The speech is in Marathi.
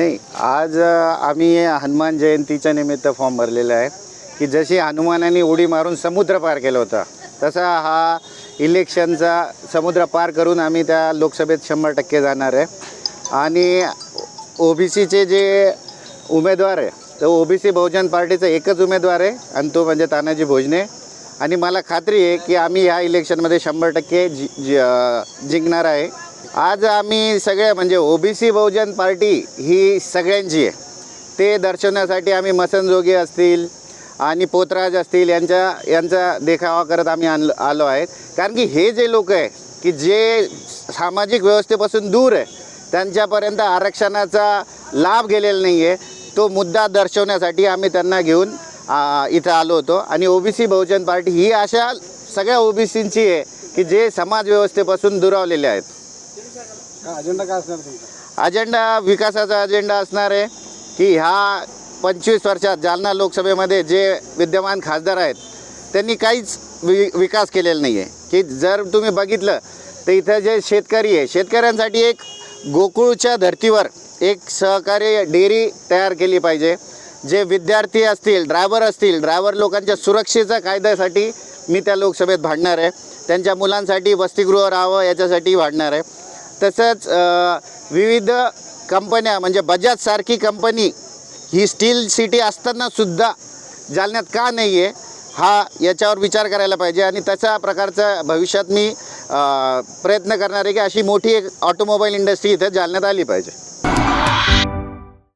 नाही आज आम्ही हनुमान जयंतीच्या निमित्त फॉर्म भरलेला आहे की जशी हनुमानाने उडी मारून समुद्र पार केला होता तसा हा इलेक्शनचा समुद्र पार करून आम्ही त्या लोकसभेत शंभर टक्के जाणार आहे. आणि ओ बी सीचे जे उमेदवार आहे तर ओ बी सी बहुजन पार्टीचा एकच उमेदवार आहे आणि तो म्हणजे तानाजी भोजने. आणि मला खात्री आहे की आम्ही ह्या इलेक्शनमध्ये शंभर टक्के जि जि जिंकणार आहे. आज आम्ही सगळ्या म्हणजे ओबीसी बहुजन पार्टी ही सगळ्यांची आहे. ते दर्शवण्यासाठी आम्ही मसनजोगी असतील आणि पोतराज असतील यांच्या यांचा देखावा करत आम्ही आणलो आलो आहेत. कारण की हे जे लोक आहे की जे सामाजिक व्यवस्थेपासून दूर आहे त्यांच्यापर्यंत आरक्षणाचा लाभ गेलेला नाही आहे तो मुद्दा दर्शवण्यासाठी आम्ही त्यांना घेऊन इथं आलो होतो. आणि ओबीसी बहुजन पार्टी ही अशा सगळ्या ओबीसींची आहे की जे समाज व्यवस्थेपासून दुरावलेले आहेत. अजेंडा काय असणार तुमचा? अजेंडा विकासाचा अजेंडा असणार आहे की ह्या पंचवीस वर्षात जालना लोकसभेमध्ये जे विद्यमान खासदार आहेत त्यांनी काहीच वि विकास केलेला नाही आहे की जर तुम्ही बघितलं तर इथं जे शेतकरी आहे शेतकऱ्यांसाठी एक गोकुळच्या धर्तीवर एक सहकारी डेअरी तयार केली पाहिजे. जे विद्यार्थी असतील ड्रायव्हर असतील ड्रायव्हर लोकांच्या सुरक्षेच्या कायद्यासाठी मी त्या लोकसभेत भांडणार आहे. त्यांच्या मुलांसाठी वसतिगृह राहावं याच्यासाठी भांडणार आहे. तसंच विविध कंपन्या म्हणजे बजाजसारखी कंपनी ही स्टील सिटी असताना सुद्धा जालन्यात का नाही आहे हा याच्यावर विचार करायला पाहिजे. आणि तशा प्रकारचा भविष्यात मी प्रयत्न करणार आहे की अशी मोठी एक ऑटोमोबाईल इंडस्ट्री इथं जालन्यात आली पाहिजे.